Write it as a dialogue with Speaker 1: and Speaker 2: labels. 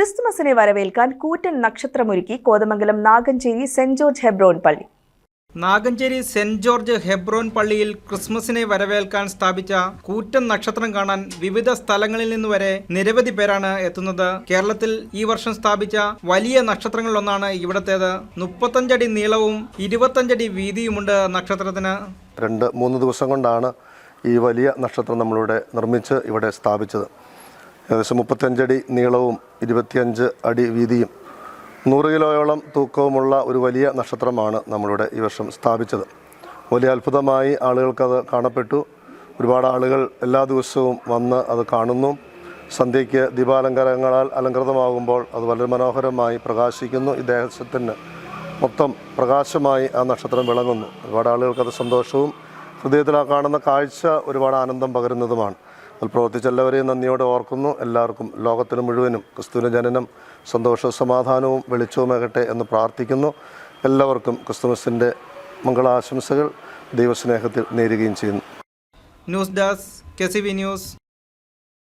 Speaker 1: ക്രിസ്തുമസിനെ വരവേൽക്കാൻ കൂറ്റൻ നക്ഷത്രമൊരുക്കി Kothamangalam Nagancheri Saint George Hebron പള്ളി.
Speaker 2: നാഗഞ്ചേരി സെന്റ് ജോർജ് ഹെബ്രോൻ പള്ളിയിൽ ക്രിസ്മസിനെ വരവേൽക്കാൻ സ്ഥാപിച്ച കൂറ്റൻ നക്ഷത്രം കാണാൻ വിവിധ സ്ഥലങ്ങളിൽ നിന്ന് വരെ നിരവധി പേരാണ് എത്തുന്നത്. കേരളത്തിൽ ഈ വർഷം സ്ഥാപിച്ച വലിയ നക്ഷത്രങ്ങളിലൊന്നാണ് ഇവിടത്തേത്. മുപ്പത്തഞ്ചടി നീളവും ഇരുപത്തഞ്ചടി വീതിയുമുണ്ട് നക്ഷത്രത്തിന്.
Speaker 3: രണ്ട് മൂന്ന് ദിവസം കൊണ്ടാണ് ഈ വലിയ നക്ഷത്രം നമ്മളിവിടെ നിർമ്മിച്ച് ഇവിടെ സ്ഥാപിച്ചത്. ഏകദേശം മുപ്പത്തഞ്ചടി നീളവും ഇരുപത്തിയഞ്ച് അടി വീതിയും നൂറ് കിലോയോളം തൂക്കവുമുള്ള ഒരു വലിയ നക്ഷത്രമാണ് നമ്മളിവിടെ ഈ വർഷം സ്ഥാപിച്ചത്. വലിയ അത്ഭുതമായി ആളുകൾക്കത് കാണപ്പെട്ടു. ഒരുപാട് ആളുകൾ എല്ലാ ദിവസവും വന്ന് അത് കാണുന്നു. സന്ധ്യയ്ക്ക് ദീപാലങ്കാരങ്ങളാൽ അലങ്കൃതമാകുമ്പോൾ അത് വളരെ മനോഹരമായി പ്രകാശിക്കുന്നു. ഈ ദേശത്തിന് മൊത്തം പ്രകാശമായി ആ നക്ഷത്രം വിളങ്ങുന്നു. ഒരുപാട് ആളുകൾക്കത് സന്തോഷവും ഹൃദയത്തിൽ ആ കാണുന്ന കാഴ്ച ഒരുപാട് ആനന്ദം പകരുന്നതുമാണ്. അതിൽ പ്രവർത്തിച്ച നന്ദിയോടെ ഓർക്കുന്നു. എല്ലാവർക്കും ലോകത്തിന് മുഴുവനും ക്രിസ്തുവിന്റെ ജനനം സന്തോഷവും സമാധാനവും വെളിച്ചവുമാകട്ടെ എന്ന് പ്രാർത്ഥിക്കുന്നു. എല്ലാവർക്കും ക്രിസ്തുമസിന്റെ മംഗളാശംസകൾ ദൈവസ്നേഹത്തിൽ നേരുകയും ചെയ്യുന്നു.
Speaker 2: News desk K news